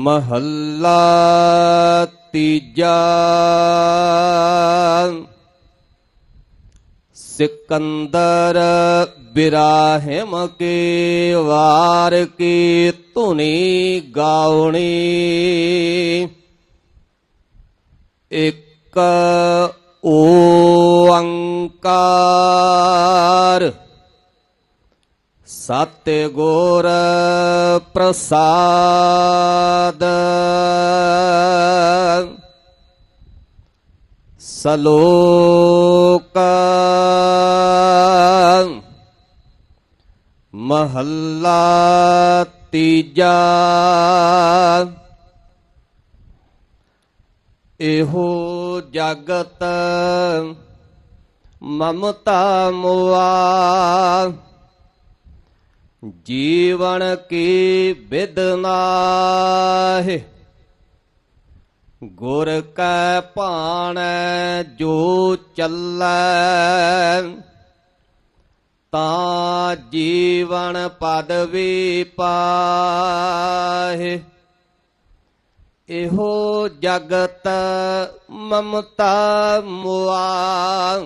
ਮਹੱਲਾ ਤੀਜਾ। ਸਿਕੰਦਰ ਬਿਰਾਹਿਮ ਕੇ ਵਾਰ ਕੀ ਧੁਨੀ ਗਾਉਣੀ। ਇੱਕ ਓੰਕਾਰ ਸਤਿ ਗੁਰ ਪ੍ਰਸਾਦ। ਸਲੋਕ ਮਹੱਲਾ ਤੀਜਾ। ਇਹੋ ਜਗਤ ਮਮਤਾ ਮੁਆ। ਜੀਵਨ ਕੀ ਬਿਦਨਾਹਿ ਗੁਰ ਕੈ ਭਾਣ ਜੋ ਚੱਲੈ, ਤਾਂ ਜੀਵਨ ਪਦਵੀ ਪਾਹਿ। ਇਹੋ ਜਗਤ ਮਮਤਾ ਮੁਆ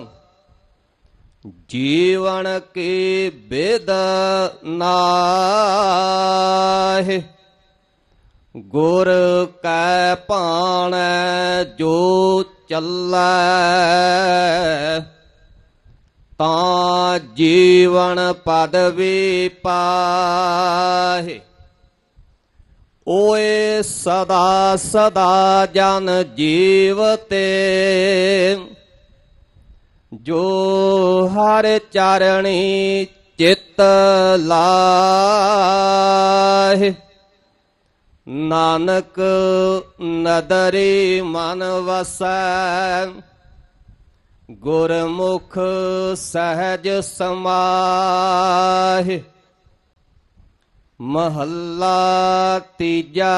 ਜੀਵਨ ਕੀ ਬੇਦ ਨਾਹਿ? ਗੁਰ ਕੈ ਭਾਣੈ ਜੋ ਚੱਲੈ, ਤਾਂ ਜੀਵਨ ਪਦਵੀ ਪਾਹਿ। ਓਏ ਸਦਾ ਸਦਾ ਜਨ ਜੀਵਤੇ ਜੋ ਹਰ ਚਰਣੀ ਚਿਤ ਲਾਹਿ, ਨਾਨਕ ਨਦਰੀ ਮਨ ਵਸੈ, ਗੁਰਮੁਖ ਸਹਿਜ ਸਮਾਹਿ, ਮਹੱਲਾ ਤੀਜਾ,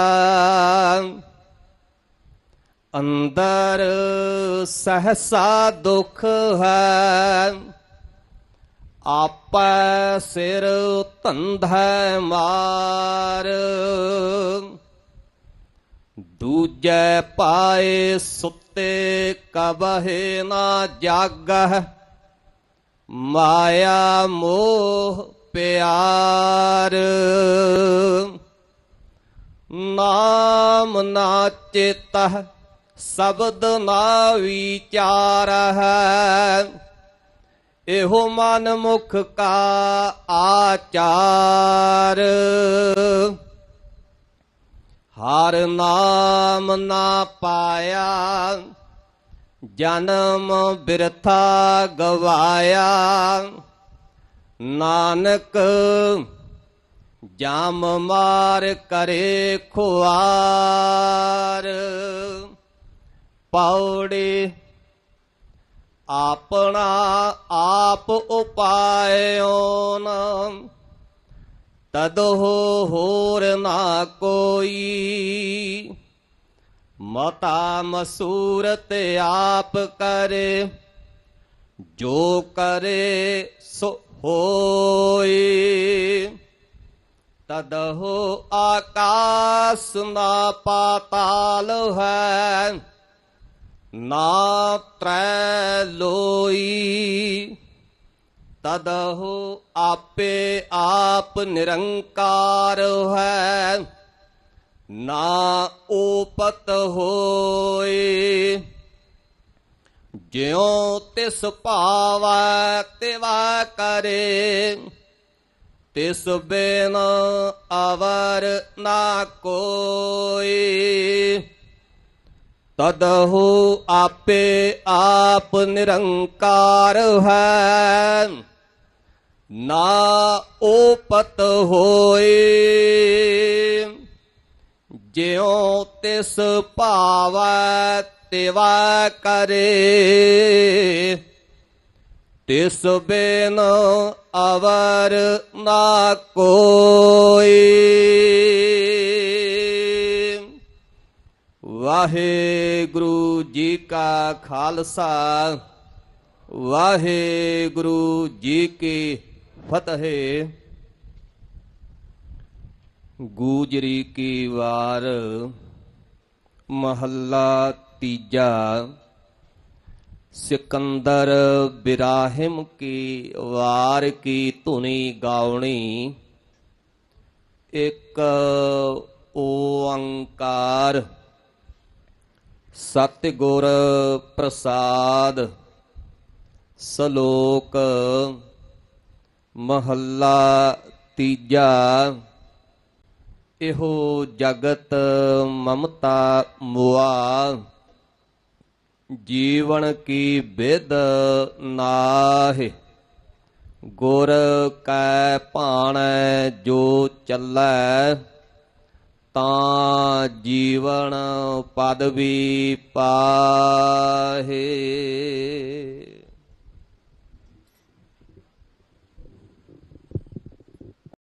ਅੰਦਰ ਸਹਸਾ ਦੁਖ ਹੈ। ਆਪੈ ਸਿਰ ਧੰਧੈ ਮਾਰ। ਦੂਜੈ ਪਾਏ ਸੁੱਤੇ ਕਬਹਿ ਨਾ ਜਾਗਹਿ। ਮਾਇਆ ਮੋਹ ਪਿਆਰ। ਨਾਮ ਨਾ ਚੇਤਹ ਸ਼ਬਦ ਨਾ ਵਿਚਾਰ ਹੈ। ਇਹੋ ਮਨ ਮੁਖ ਕਾ ਆਚਾਰ। ਹਰ ਨਾਮ ਨਾ ਪਾਇਆ, ਜਨਮ ਬਿਰਥਾ ਗਵਾਇਆ। ਨਾਨਕ ਜਾਮ ਮਾਰ ਕਰੇ ਖੁਆਰ। ਪਾਉੜੇ ਆਪਣਾ ਆਪ ਉਪਾਇਓ ਤਦੋ ਹੋਰ ਨਾ ਕੋਈ। ਮਤਾ ਮਸੂਰਤ ਆਪ ਕਰੇ। ਜੋ ਕਰੇ ਸੋ ਹੋਈ। ਤਦਹੁ ਆਕਾਸ ਨਾ ਪਾਤਾਲ ਹੈ। ਨਾ ਤ੍ਰੈ ਲੋਈ, ਤਦਹੁ ਆਪੇ ਆਪ ਨਿਰੰਕਾਰ ਹੈ। ਨਾ ਓਪਤ ਹੋਏ, ਜਿਉ ਤਿਸ ਭਾਵੈ, ਤਿਵਾ ਕਰੇ, ਤਿਸ ਬਿਨ ਅਵਰ ਨਾ ਕੋਈ। ਤਦਹੁ ਆਪੇ ਆਪ ਨਿਰੰਕਾਰ ਹੈ। ਨਾ ਓਪਤ ਹੋਏ। ਜਿਉ ਤਿਸ ਭਾਵੈ ਤਿਵਾ ਕਰੇ। ਤਿਸ ਬੇਨ ਅਵਰ ਨਾ ਕੋਈ। ਵਾਹਿਗੁਰੂ ਜੀ ਕਾ ਖਾਲਸਾ, ਵਾਹਿਗੁਰੂ ਜੀ ਕੀ ਫਤਿਹ। ਗੂਜਰੀ ਕੀ ਵਾਰ, ਮਹੱਲਾ ਤੀਜਾ, ਸਿਕੰਦਰ ਬਿਰਾਹਿਮ ਕੀ ਵਾਰ ਕੀ ਧੁਨੀ ਗਾਉਣੀ। ਇੱਕ ਓੰਕਾਰ ਸਤਿਗੁਰ ਪ੍ਰਸਾਦ ਸ਼ਲੋਕ ਮਹੱਲਾ ਤੀਜਾ। ਇਹੋ ਜਗਤ ਮਮਤਾ ਮੁਆ। ਜੀਵਨ ਕੀ ਵਿਦ ਨਾਹਿ। ਗੁਰ ਕੈ ਭਾਣੈ ਜੋ ਚੱਲੈ, ਤਾਂ ਜੀਵਨ ਪਦ ਵੀ ਪਾਹੇ।